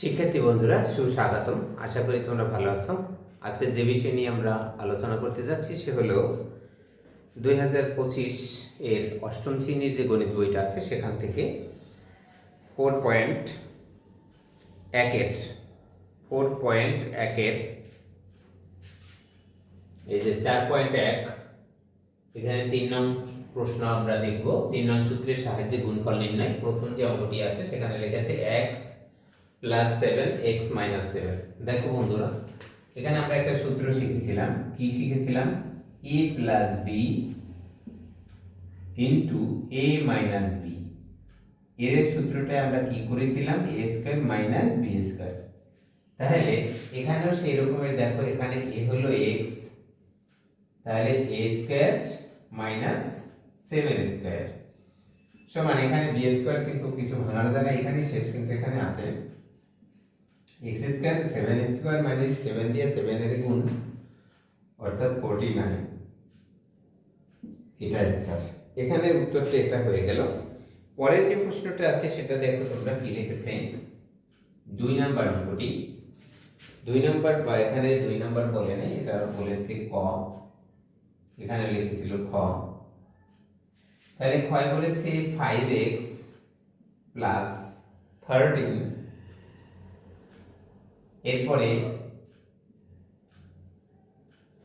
শিক্ষার্থী বন্ধুরা, সুস্বাগতম। আশা করি তোমরা ভালো আছো। আজকে যে বিষয় নিয়ে আমরা আলোচনা করতে যাচ্ছি সে হলো দুই হাজার পঁচিশ এর অষ্টম শ্রেণির যে গণিত বইটা আছে, সেখান থেকে ফোর পয়েন্ট একের ফোর পয়েন্ট একের এই যে চার পয়েন্ট এক, এখানে তিন নং প্রশ্ন আমরা দেখব। তিন নং সূত্রের সাহায্যে গুণফল নির্ণয়। প্রথম যে অঙ্কটি আছে, সেখানে লেখা আছে x plus seven x minus seven দেখো বন্ধুরা, এখানে আমরা একটা সূত্র শিখেছিলাম। কি শিখেছিলাম? A plus b into a minus b এর সূত্রটা আমরা কি করেছিলাম? A square minus b square তাহলে এখানেও সেই রকমের দেখো এখানে এ হলো এক্স তাহলে a square minus seven square সমান, এখানে বি স্কোয়ার কিন্তু কিছু ভাঙানো না এখানে শেষ কিন্তু এখানে আছে। এক্স স্কোয়ার সেভেন স্কোয়ার মানে সেভেন দিয়ে সেভেনের গুণ, অর্থাৎ ফোরটি নাইন এটা অ্যান্সার এখানে উত্তরটা এটা হয়ে গেল। পরের যে প্রশ্নটা আছে, সেটা দেখো তোমরা কি লিখেছে? দুই নাম্বার অঙ্কটি দুই নাম্বার বা এখানে দুই নাম্বার বলে নেই, এটা বলেছে ক। এখানে লিখেছিল খ। তাহলে ক্ষয় বলেছে ফাইভ এক্স প্লাস থার্টিন এরপরে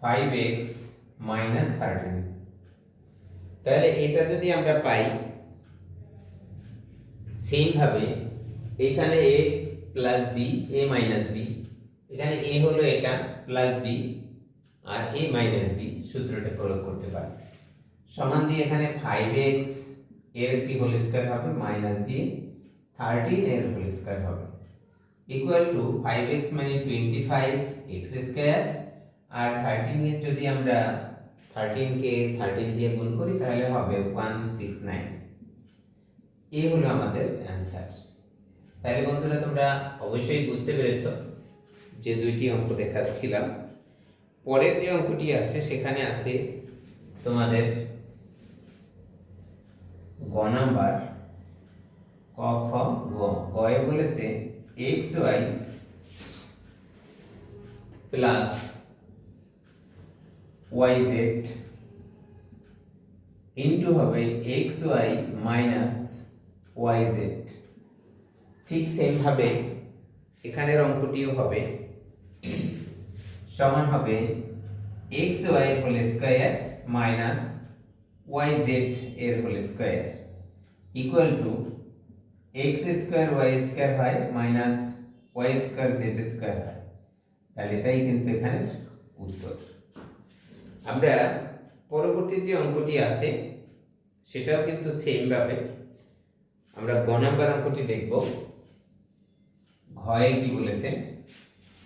ফাইভ এক্স মাইনাস থার্টিন তাহলে এটা যদি আমরা পাই সেমভাবে এখানে a plus b a minus b এখানে এ হলো এটা প্লাস বি আর এ মাইনাস বি সূত্রটা প্রয়োগ করতে পারি। সমান দিয়ে এখানে ফাইভ এক্সের কি হোল স্কোয়ার হবে মাইনাস দিয়ে থার্টিন এর হোল স্কোয়ার হবে। ইকুয়াল টু ফাইভ এক্স মানে টোয়েন্টি ফাইভ এক্স স্কোয়ার আর থার্টিন এর যদি আমরা থার্টিনকে থার্টিন দিয়ে গুণ করি, তাহলে হবে ওয়ান সিক্স নাইন এই হলো আমাদের অ্যান্সার তাহলে বন্ধুরা তোমরা অবশ্যই বুঝতে পেরেছ যে দুইটি অঙ্ক দেখাচ্ছিলাম। পরের যে অঙ্কটি আছে, সেখানে আছে তোমাদের গ নাম্বার, ক, খ, গ। গয়ে বলেছে x y plus y z into হবে x y minus y z ঠিক সেমভাবে এখানের অঙ্কটিও হবে। সমান হবে x y whole square minus y z এর whole square equal to x square y square হয় minus y square z square তাহলে এটাই কিন্তু এখানের উত্তর। আমরা পরবর্তী যে অঙ্কটি আছে, সেটাও কিন্তু সেম ভাবে আমরা গ নাম্বার অঙ্কটি দেখব। ঘয়ে কি বলেছে?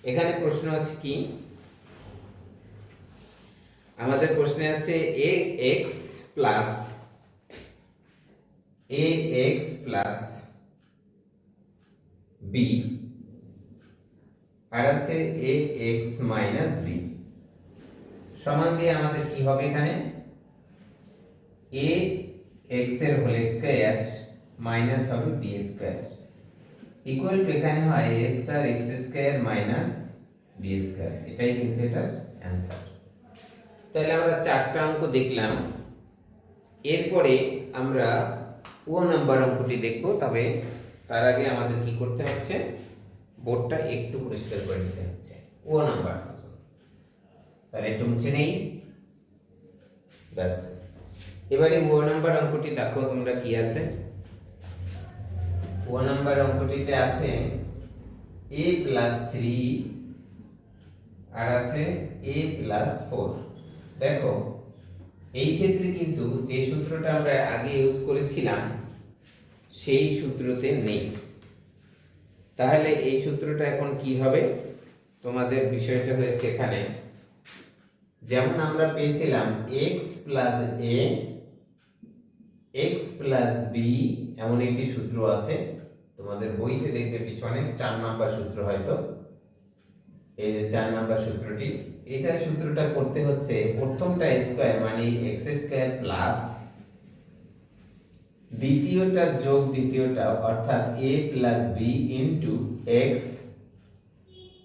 এখানে প্রশ্ন আছে কি? আমাদের প্রশ্নে আছে a x plus a x plus b আর আছে এ এক্স মাইনাস বি সমান দিয়ে আমাদের কি হবে এখানে? এ এক্সের হোল স্কয়ার মাইনাস হবে বি স্কয়ার ইকুয়াল টু এখানে হয় a square x square minus b square এটাই কিন্তু এটার অ্যান্সার তাহলে আমরা চারটা অঙ্ক দেখলাম। এরপরে আমরা ও নাম্বার অঙ্কটি দেখব, তবে তার আগে আমাদের কি করতে হচ্ছে? বোর্ডটা একটু পরিষ্কার করে নিতে হচ্ছে। ও নাম্বার তাহলে একটু মুছে নেই। ব্যাস। এবারে ও নাম্বার অঙ্কটি দেখো তোমরা কি আছে। ও নাম্বার অঙ্কটিতে আছে এ প্লাস থ্রি আর আছে এ প্লাস ফোর। দেখো, এই ক্ষেত্রে কিন্তু যে সূত্রটা আমরা আগে ইউজ করেছিলাম সেই সূত্রতে নেই। তাহলে এই সূত্রটা এখন কি হবে? তোমাদের বিষয়টা হয়েছে এখানে। যেমন আমরা পেয়েছিলাম x plus a x plus b এমন একটি সূত্র আছে। তোমাদের বইতে দেখবে পিছনে চার নাম্বার সূত্র হয়তো। এই যে চার নাম্বার সূত্রটি, এটার সূত্রটা করতে হচ্ছে প্রথমটা স্কোয়ার মানে এক্স স্কোয়ার প্লাস দ্বিতীয়টা যোগ দ্বিতীয়টা, অর্থাৎ a plus b into x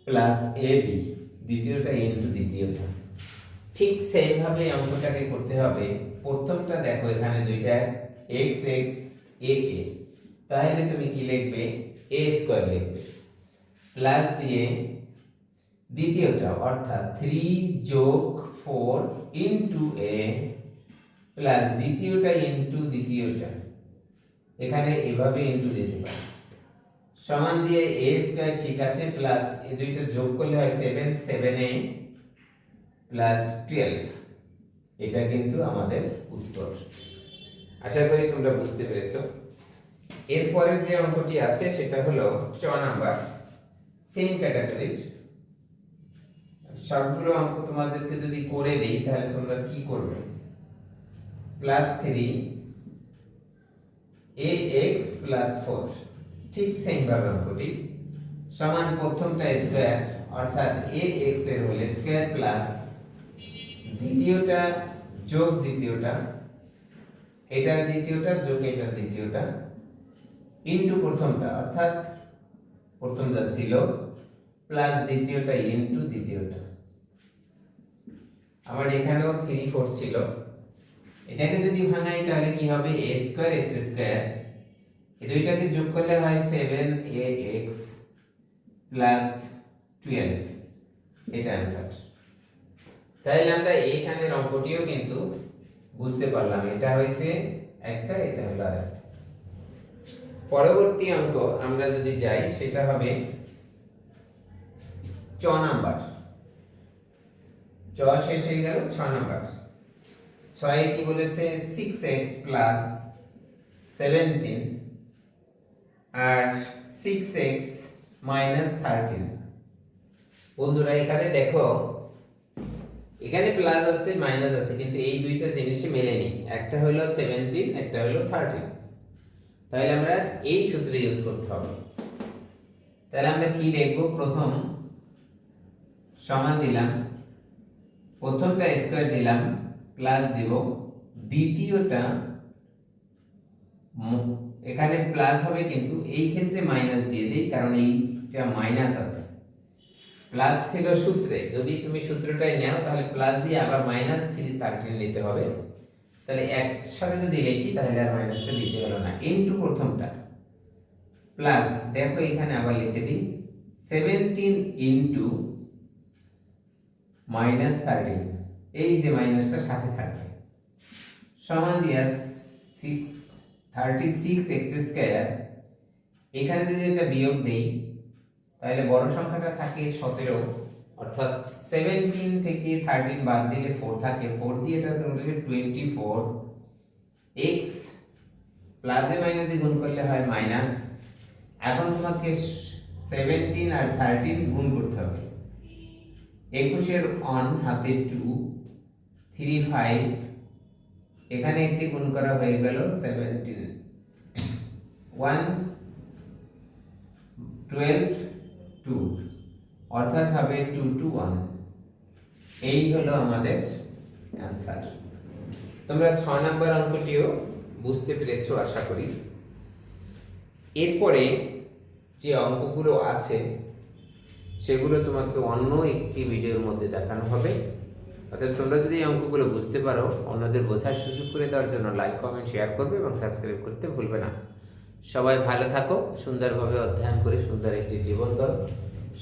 plus a b দ্বিতীয়টা ইন্টু দ্বিতীয়টা। ঠিক সেম ভাবে অঙ্কটাকে করতে হবে। প্রথমটা দেখো এখানে দুইটা এক্স এক্স এ এ তাহলে তুমি কি লিখবে? এ স্কোয়ার লিখবে। প্লাস দিয়ে দ্বিতীয়টা, অর্থাৎ থ্রি যোগ ফোর ইন্টু এ প্লাস দ্বিতীয়টা ইন্টু দ্বিতীয়টা। এখানে এভাবে ইন্টু দিতে পারি। সমান দিয়ে এ স্কোয়ার ঠিক আছে প্লাস এই দুইটা যোগ করলে হয় seven seven a plus twelve এটা কিন্তু আমাদের উত্তর। আশা করি তোমরা বুঝতে পেরেছ। এরপরের যে অঙ্কটি আছে সেটা হলো চ নাম্বার। সেম ক্যাটাগরির সবগুলো অঙ্ক তোমাদেরকে যদি করে দেই তাহলে তোমরা কি করবে? Plus three a x plus four ঠিক সেম ভাবে অঙ্কটি। সমান প্রথমটা স্কোয়ার অর্থাৎ এ এক্সের হোল স্কোয়ার প্লাস দ্বিতীয়টা, যোগ দ্বিতীয়টা। এটার দ্বিতীয়টা, যোগ এটার দ্বিতীয়টা। ইনটু প্রথমটা, অর্থাৎ প্রথম যা ছিল প্লাস দ্বিতীয়টা ইনটু দ্বিতীয়টা। আবার এখানেও থ্রি ফোর ছিল। এটাকে যদি ভাঙাই, তাহলে কি হবে? এ স্কোয়ার এক্স স্কোয়ার এই দুইটাকে যোগ করলে হয় seven a x plus twelve এটা অ্যান্সার তাহলে আমরা এইখানের অঙ্কটিও কিন্তু বুঝতে পারলাম। এটা হয়েছে একটা, এটা হলো আরেকটা। পরবর্তী অঙ্ক আমরা যদি যাই, সেটা হবে চ নাম্বার। চ শেষ হয়ে গেল, ছ নাম্বার। ছয়ে কি বলেছে? সিক্স এক্স প্লাস সেভেন্টিন আর সিক্স এক্স মাইনাস থার্টিন বন্ধুরা, এখানে দেখো, এখানে প্লাস আছে মাইনাস আছে, কিন্তু এই দুইটা জিনিসই মেলেনি। একটা হলো সেভেন্টিন একটা হলো থার্টিন তাহলে আমরা এই সূত্র ইউজ করতে হবে। তাহলে আমরা কি লিখব প্রথম সমান দিলাম, প্রথমটা স্কোয়ার দিলাম প্লাস দিব। দ্বিতীয়টা এখানে প্লাস হবে কিন্তু এই ক্ষেত্রে মাইনাস দিয়ে দিই, কারণ এইটা মাইনাস আছে। প্লাস ছিল সূত্রে। যদি তুমি সূত্রটাই নাও, তাহলে প্লাস দিয়ে আবার মাইনাস থ্রি থার্টিন নিতে হবে। তাহলে একসাথে যদি লিখি, তাহলে আর মাইনাসটা দিতে হলো না। ইনটু প্রথমটা। প্লাস দেখো এখানে আবার লিখে দিই। সেভেন্টিন ইনটু মাইনাস থার্টিন এই যে মাইনাসটা সাথে থাকবে সমান দিয়া six thirty six x square এখানে যদি এটা বিয়োগ দেই, তাহলে বড় সংখ্যাটা থাকে সতেরো, অর্থাৎ সেভেন্টিন থেকে থার্টিন বাদ দিলে ফোর থাকে। ফোর দিয়ে এটা তোমাদেরকে টোয়েন্টি ফোর এক্স প্লাসে মাইনাসে গুণ করলে হয় মাইনাস এখন তোমাকে সেভেন্টিন আর থার্টিন গুণ করতে হবে। একুশের অন হাতে টু থ্রি ফাইভ এখানে একটি গুণ করা হয়ে গেল সেভেন্টিন ওয়ান টুয়েলভ টু অর্থাৎ হবে টু টু ওয়ান এই হলো আমাদের অ্যান্সার তোমরা ছ নম্বর অঙ্কটিও বুঝতে পেরেছ, আশা করি। এরপরে যে অঙ্কগুলো আছে সেগুলো তোমাকে অন্য একটি ভিডিওর মধ্যে দেখানো হবে। অর্থাৎ তোমরা যদি এই অঙ্কগুলো বুঝতে পারো, অন্যদের বোঝার সুযোগ করে দেওয়ার জন্য লাইক কমেন্ট শেয়ার করবে এবং সাবস্ক্রাইব করতে ভুলবে না। সবাই ভালো থাকো, সুন্দরভাবে অধ্যয়ন করে সুন্দর একটি জীবন করো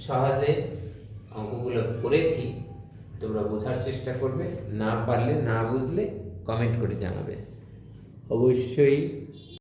সহজে অঙ্কগুলো করেছি, তোমরা বোঝার চেষ্টা করবে। না পারলে না বুঝলে কমেন্ট করে জানাবে। অবশ্যই